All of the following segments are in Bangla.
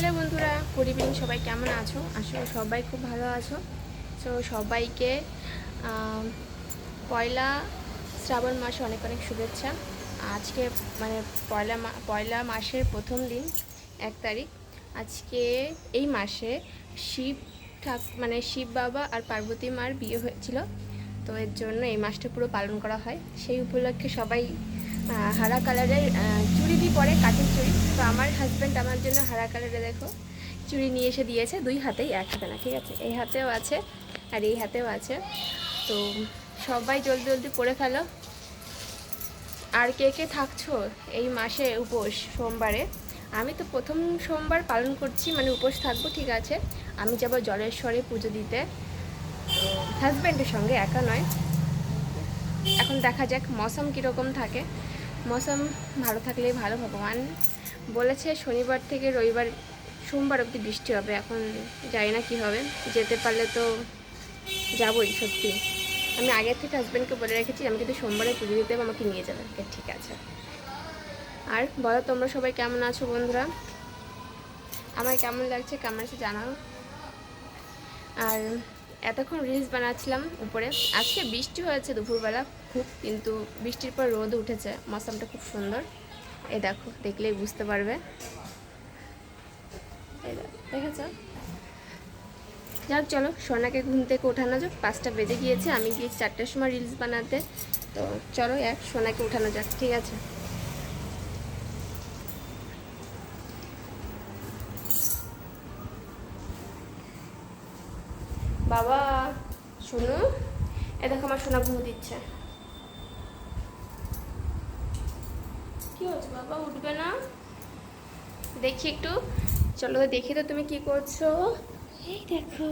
হ্যালো বন্ধুরা গুড ইভিনিং সবাই কেমন আছো? আসলে সবাই খুব ভালো আছো। তো সবাইকে পয়লা শ্রাবণ মাসে অনেক অনেক শুভেচ্ছা। আজকে মানে পয়লা পয়লা মাসের প্রথম দিন, এক তারিখ। আজকে এই মাসে শিব ঠাক মানে শিব বাবা আর পার্বতী মার বিয়ে হয়েছিল। তো এর জন্য এই মাসটা পুরো পালন করা হয়। সেই উপলক্ষে সবাই হারা কালারের চুড়ি দিয়ে পরে কাঠের চুড়ি। তো আমার হাজব্যান্ড আমার জন্য হারা কালারে দেখো, চুড়ি নিয়ে এসে দিয়েছে, দুই হাতেই এক হাতে না, ঠিক আছে? এই হাতেও আছে আর এই হাতেও আছে। তো সবাই জলদি জলদি পরে ফেলো। আর কে কে থাকছো এই মাসে উপোস সোমবারে? আমি তো প্রথম সোমবার পালন করছি মানে উপোস থাকব, ঠিক আছে? আমি যাব জলেশ্বরে পুজো দিতে। হাজব্যান্ডের সঙ্গে একা নয়। এখন দেখা যাক, মৌসুম কীরকম থাকে। মৌসুম ভালো থাকলেই ভালো ভগবান বলেছে শনিবার থেকে রবিবার সোমবার অবধি বৃষ্টি হবে এখন জানি না কি হবে যেতে পারলে তো যাবই সত্যি। আমি আগের থেকে হাজব্যান্ডকে বলে রেখেছি আমি যদি সোমবারে পুজো দিতে হবে, আমাকে নিয়ে যাবে ঠিক আছে। আর বলো তোমরা সবাই কেমন আছো বন্ধুরা? আমার কেমন লাগছে কেমন আছে জানাও। আর এতক্ষণ রিলস বানাচ্ছিলাম উপরে। আজকে বৃষ্টি হয়েছে দুপুরবেলা খুব, কিন্তু বৃষ্টির পর রোদ উঠেছে। মৌসামটা খুব সুন্দর। এই দেখো, দেখলেই বুঝতে পারবে। দেখেছ? যাক, চলো, সোনাকে ঘুম থেকে ওঠানো যাক। পাঁচটা বেজে গিয়েছে, আমি গিয়েছি চারটার সময় রিলস বানাতে। তো চলো, এক, সোনাকে ওঠানো যাক, ঠিক আছে? বাবা শোনো এ দেখো আমার সোনা ঘুমো দিচ্ছে। কি হচ্ছে বাবা, উঠবে না? দেখি একটু। চলো, দেখি তো তুমি কি করছ। এই দেখো।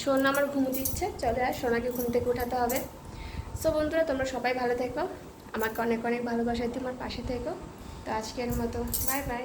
সোনা আমার ঘুম দিচ্ছে। চলে, আর সোনাকে ঘুম থেকে উঠাতে হবে। সো বন্ধুরা, তোমরা সবাই ভালো থেকো। আমাকে অনেক অনেক ভালোবাসা তোমার পাশে থেকো। তো আজকের মতো বাই বাই